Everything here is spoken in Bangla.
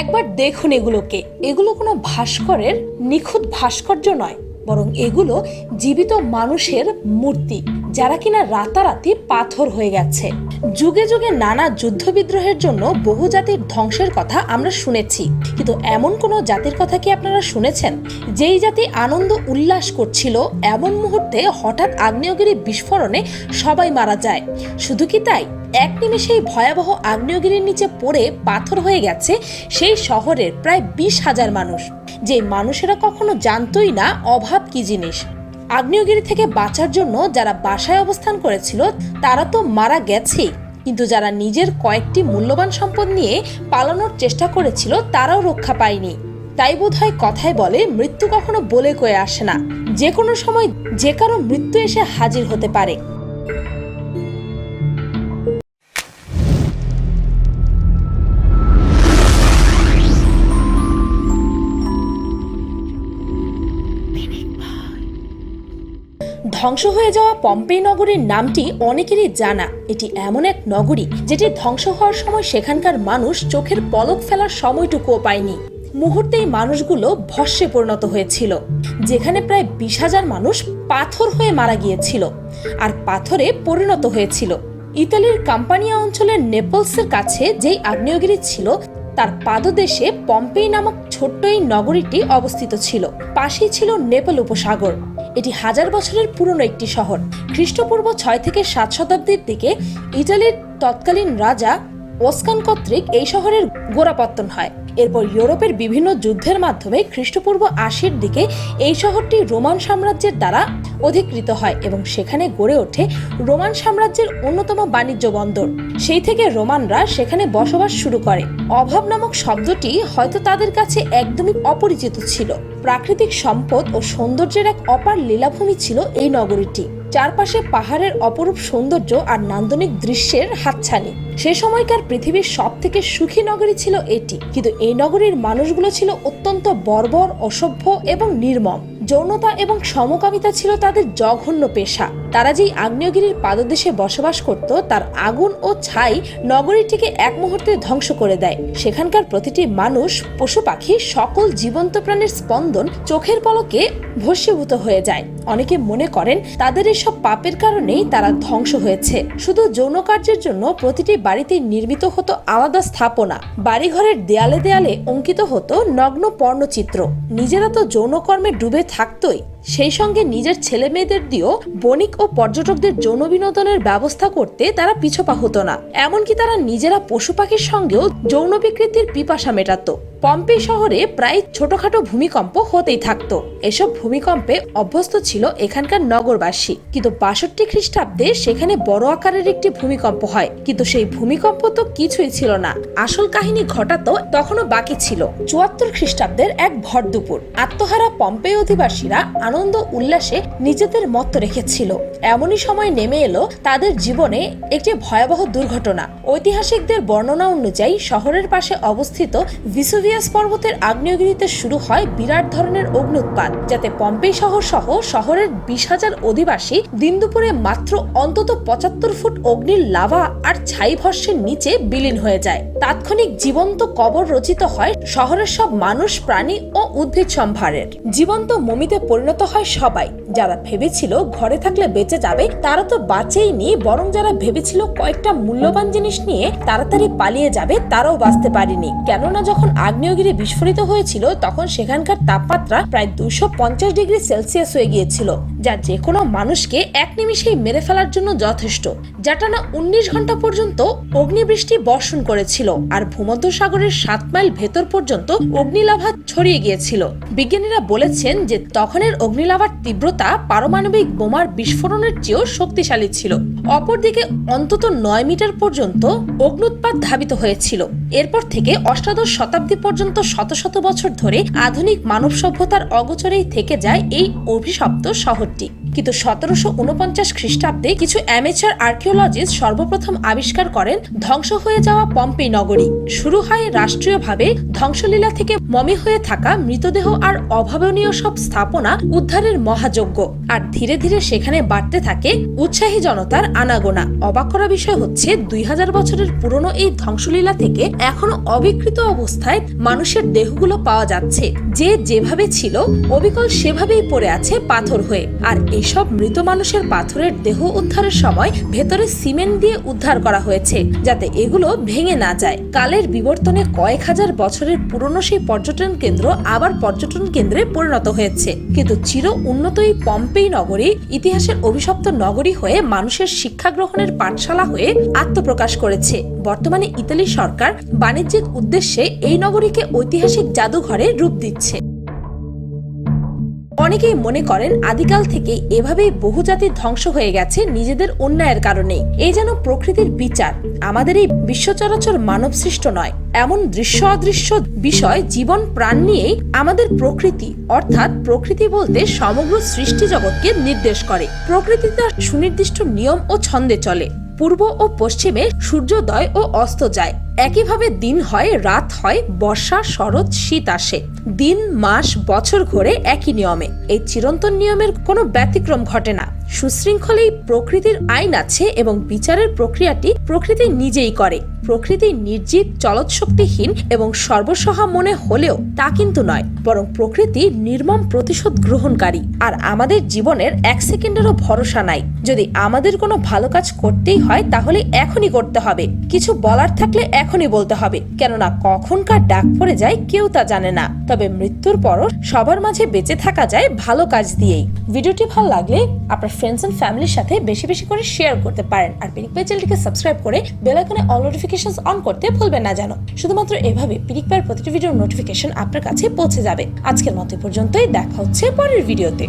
একবার দেখুন এগুলোকে। এগুলো কোনো ভাস্করের নিখুঁত ভাস্কর্য নয় বরং এগুলো জীবিত মানুষের মূর্তি। যারা কিনা রাতারাতি পাথর হয়ে গেছে। যুগে যুগে নানা যুদ্ধ বিদ্রোহের জন্য বহু জাতির ধ্বংসের কথা আমরা শুনেছি। কিন্তু এমন কোনো জাতির কথা কি আপনারা শুনেছেন? যেই জাতি আনন্দ উল্লাস করছিল, এমন মুহূর্তে হঠাৎ আগ্নেয়গিরি বিস্ফোরণে সবাই মারা যায়। শুধু কি তাই? এক নিমেষেই ভয়াবহ আগ্নেয়গিরির নিচে পড়ে পাথর হয়ে গেছে সেই শহরের প্রায় বিশ হাজার মানুষ। যে মানুষেরা কখনো জানতই না, অভাব কি জিনিস? আগ্নেয়গিরি থেকে বাঁচার জন্য যারা বাসায় অবস্থান করেছিল, তারা তো মারা গেছেই কিন্তু যারা নিজের কয়েকটি মূল্যবান সম্পদ নিয়ে পালানোর চেষ্টা করেছিল, তারাও রক্ষা পায়নি। তাই বোধ হয় কথায় বলে, মৃত্যু কখনো বলে কয়ে আসে না। যে কোনো সময় যে কারও মৃত্যু এসে হাজির হতে পারে। ধ্বংস হয়ে যাওয়া পম্পেই নগরীর নামটি অনেকেরই জানা। এটি এমন এক নগরী যেটি ধ্বংস হওয়ার সময় সেখানকার মানুষ চোখের পলক ফেলার সময়টুকুও পায়নি। মুহূর্তেই মানুষগুলো ভস্যে পরিণত হয়েছিল, যেখানে প্রায় বিশ হাজার মানুষ পাথর হয়ে মারা গিয়েছিল আর পাথরে পরিণত হয়েছিল। ইতালির কাম্পানিয়া অঞ্চলের নেপলসের কাছে যেই আগ্নেয়গিরি ছিল, তার পাদদেশে পম্পেই নামক ছোট্ট এই নগরীটি অবস্থিত ছিল। পাশেই ছিল নেপাল উপসাগর। এটি হাজার বছরের পুরনো একটি শহর। খ্রিস্টপূর্ব ছয় থেকে সাত শতাব্দীর দিকে ইটালির তৎকালীন রাজা ওস্কান কর্তৃক এই শহরের গোড়াপত্তন হয়। এরপর ইউরোপের বিভিন্ন যুদ্ধের মাধ্যমে খ্রিস্টপূর্ব আশির দিকে এই শহরটি রোমান সাম্রাজ্যের দ্বারা অধিকৃত হয় এবং সেখানে গড়ে ওঠে রোমান সাম্রাজ্যের অন্যতম বাণিজ্য বন্দর। সেই থেকে রোমানরা সেখানে বসবাস শুরু করে। অভাব নামক শব্দটি হয়তো তাদের কাছে একদমই অপরিচিত ছিল। প্রাকৃতিক সম্পদ ও সৌন্দর্যের এক অপার লীলাভূমি ছিল এই নগরীটি। চারপাশে পাহাড়ের অপরূপ সৌন্দর্য আর নান্দনিক দৃশ্যের হাতছানি। সে সময়কার পৃথিবীর সব থেকে সুখী নগরী ছিল এটি। কিন্তু এই নগরীর মানুষগুলো ছিল অত্যন্ত বর্বর, অসভ্য এবং নির্মম। যৌনতা এবং সমকামিতা ছিল তাদের জঘন্য পেশা। তারা যেই আগ্নেয়গিরির পাদদেশে বসবাস করত, তার আগুন ও ছাই নগরীটিকে এক মুহূর্তে ধ্বংস করে দেয়। সেখানকার প্রতিটি মানুষ, পশু পাখি, সকল জীবন্ত প্রাণীর স্পন্দন চোখের পলকে ভস্মীভূত হয়ে যায়। অনেকে মনে করেন তাদের এসব পাপের কারণেই তারা ধ্বংস হয়েছে। শুধু যৌন কার্যের জন্য প্রতিটি বাড়িতে নির্মিত হতো আলাদা স্থাপনা। বাড়িঘরের দেয়ালে দেয়ালে অঙ্কিত হতো নগ্ন পর্ণচিত্র। নিজেরা তো যৌনকর্মে ডুবে থাকতোই সেই সঙ্গে নিজের ছেলে মেয়েদের দিয়েও বণিক ও পর্যটকদের যৌন বিনোদনের ব্যবস্থা করতে তারা পিছপা হতো না। এমনকি তারা নিজেরা পশু পাখির সঙ্গেও যৌন বিকৃতির পিপাসা মেটাতো। পম্পে শহরে প্রায় ছোটখাটো ভূমিকম্প হতেই থাকতো। এসব ভূমিকম্পে অভ্যস্ত ছিল এখানকার নগরবাসী। কিন্তু বাষট্টি খ্রিস্টাব্দে সেখানে বড় আকারের একটি ভূমিকম্প হয়। কিন্তু সেই ভূমিকম্প তো কিছুই ছিল না। আসল কাহিনী ঘটাতো তখনও বাকি ছিল। চুয়াত্তর খ্রিস্টাব্দের এক ভর দুপুর। আত্মহারা পম্পে অধিবাসীরা আনন্দ উল্লাসে নিজেদের মত রেখেছিল। এমনই সময় নেমে এলো তাদের জীবনে একটি ভয়াবহ দুর্ঘটনা। ঐতিহাসিকদের বর্ণনা অনুযায়ী শহরের পাশে অবস্থিত ভিসুভিয়াস পর্বতের আগ্নেয়গিরিতে শুরু হয় বিরাট ধরনের অগ্নুৎপাত যাতে পম্পে শহর সহ শহরের বিশ হাজার অধিবাসী দিন দুপুরে মাত্র অন্তত পঁচাত্তর ফুট অগ্নির লাভা আর ছাই ভস্যের নিচে বিলীন হয়ে যায়। তাৎক্ষণিক জীবন্ত কবর রচিত হয় শহরের সব মানুষ, প্রাণী ও উদ্ভিদ সম্ভারের। জীবন্ত মমিতে পরিণত হয় সবাই। যারা ভেবেছিল ঘরে থাকলে বেঁচে যাবে, তারা তো বাঁচেইনি, বরং যারা ভেবেছিল কয়েকটা মূল্যবান জিনিস নিয়ে তাড়াতাড়ি পালিয়ে যাবে, তারাও বাঁচতে পারেনি। কেননা যখন আগ্নেয়গিরি বিস্ফোরিত হয়েছিল, তখন সেখানকার তাপমাত্রা প্রায় দুশো ডিগ্রি সেলসিয়াস হয়ে গিয়েছিল। যা যে কোনো মানুষকে এক নিমিষেই মেরে ফেলার জন্য যথেষ্ট। যা টানা উনিশ ঘণ্টা পর্যন্ত অগ্নিবৃষ্টি বর্ষণ করেছিল আর ভূমধ্য সাগরের সাত মাইল ভেতর পর্যন্ত অগ্নিলাভা ছড়িয়ে গিয়েছিল। বিজ্ঞানীরা বলেছেন যে তখনের অগ্নিলাভার তীব্রতা পারমাণবিক বোমার বিস্ফোরণের চেয়েও শক্তিশালী ছিল। অপরদিকে অন্তত নয় মিটার পর্যন্ত অগ্নুৎপাত ধাবিত হয়েছিল। এরপর থেকে অষ্টাদশ শতাব্দী পর্যন্ত শত শত বছর ধরে আধুনিক মানব সভ্যতার অগোচরেই থেকে যায় এই অভিশপ্ত শহরটি। কিন্তু সতেরোশো উনপঞ্চাশ খ্রিস্টাব্দে কিছু অ্যামেচার আর্কিওলজিস্ট সর্বপ্রথম আবিষ্কার করেন ধ্বংস হয়ে যাওয়া পম্পেই নগরী। শুরু হয় রাষ্ট্রীয়ভাবে ধ্বংসলীলা থেকে মমি হয়ে থাকা মৃতদেহ আর অভাবনীয় সব স্থাপনা উদ্ধারের মহাযজ্ঞ। আর ধীরে ধীরে সেখানে বাড়তে থাকে উৎসাহী জনতার আনাগোনা। অবাক করা বিষয় হচ্ছে, দুই হাজার বছরের পুরনো এই ধ্বংসলীলা থেকে এখনও অবিকৃত অবস্থায় মানুষের দেহগুলো পাওয়া যাচ্ছে। যে যেভাবে ছিল, অবিকল সেভাবেই পড়ে আছে পাথর হয়ে। আর এসব মৃত মানুষের পাথরের দেহ উদ্ধারের সময় ভেতরে সিমেন্ট দিয়ে উদ্ধার করা হয়েছে, যাতে এগুলো ভেঙে না যায়। কালের বিবর্তনে কয়েক হাজার বছরের পুরনো সেই পর্যটন কেন্দ্র আবার পর্যটন কেন্দ্রে পরিণত হয়েছে। কিন্তু চির উন্নত এই পম্পেই নগরী ইতিহাসের অভিশপ্ত নগরী হয়ে মানুষের শিক্ষা গ্রহণের পাঠশালা হয়ে আত্মপ্রকাশ করেছে। বর্তমানে ইতালি সরকার বাণিজ্যিক উদ্দেশ্যে এই নগরীকে ঐতিহাসিক জাদুঘরে রূপ দিচ্ছে। অনেকেই মনে করেন আদিকাল থেকে এভাবেই বহু জাতি ধ্বংস হয়ে গেছে নিজেদের অন্যায়ের কারণে এই যেন প্রকৃতির বিচার, আমাদের এই বিশ্বচরাচর মানব সৃষ্ট নয়। এমন দৃশ্য অদৃশ্য বিষয়, জীবন প্রাণ নিয়েই আমাদের প্রকৃতি, অর্থাৎ প্রকৃতি বলতে সমগ্র সৃষ্টি জগৎকে নির্দেশ করে। প্রকৃতি তার সুনির্দিষ্ট নিয়ম ও ছন্দে চলে। পূর্ব ও পশ্চিমে সূর্যোদয় ও অস্ত যায়। একইভাবে দিন হয়, রাত হয়, বর্ষা, শরৎ, শীত আসে। দিন, মাস, বছর ঘোরে একই নিয়মে। এই চিরন্তন নিয়মের কোনো ব্যতিক্রম ঘটে না। সুশৃঙ্খল এই প্রকৃতির আইন আছে এবং বিচারের প্রক্রিয়াটি প্রকৃতি নিজেই করে। প্রকৃতি নির্জীব, চলৎশক্তিহীন এবং সর্বসহা মনে হলেও তা কিন্তু নয়, বরং প্রকৃতি নির্মম প্রতিশোধ গ্রহণকারী। আর আমাদের জীবনের এক সেকেন্ডেরও ভরসা নাই। যদি আমাদের কোনো ভালো কাজ করতেই হয়, তাহলে এখনই করতে হবে। কিছু বলার থাকলে এখনই বলতে হবে, কেননা কখনকার ডাক পড়ে যায় কেউ তা জানে না। তবে মৃত্যুর পরও সবার মাঝে বেঁচে থাকা যায় ভালো কাজ দিয়েই। ভিডিওটি ভালো লাগলে আপনার ফ্রেন্ডস এন্ড ফ্যামিলির সাথে বেশি বেশি করে শেয়ার করতে পারেন। আর পিনিক পাই চ্যানেলটিকে সাবস্ক্রাইব করে বেল আইকনে অল নোটিফিকেশন অন করতে ভুলবেন না যেন। শুধুমাত্র এভাবে পিনিক পায়ের প্রতিটি ভিডিওর নোটিফিকেশন আপনার কাছে পৌঁছে যাবে। আজকের মতো পর্যন্তই, দেখা হচ্ছে পরের ভিডিওতে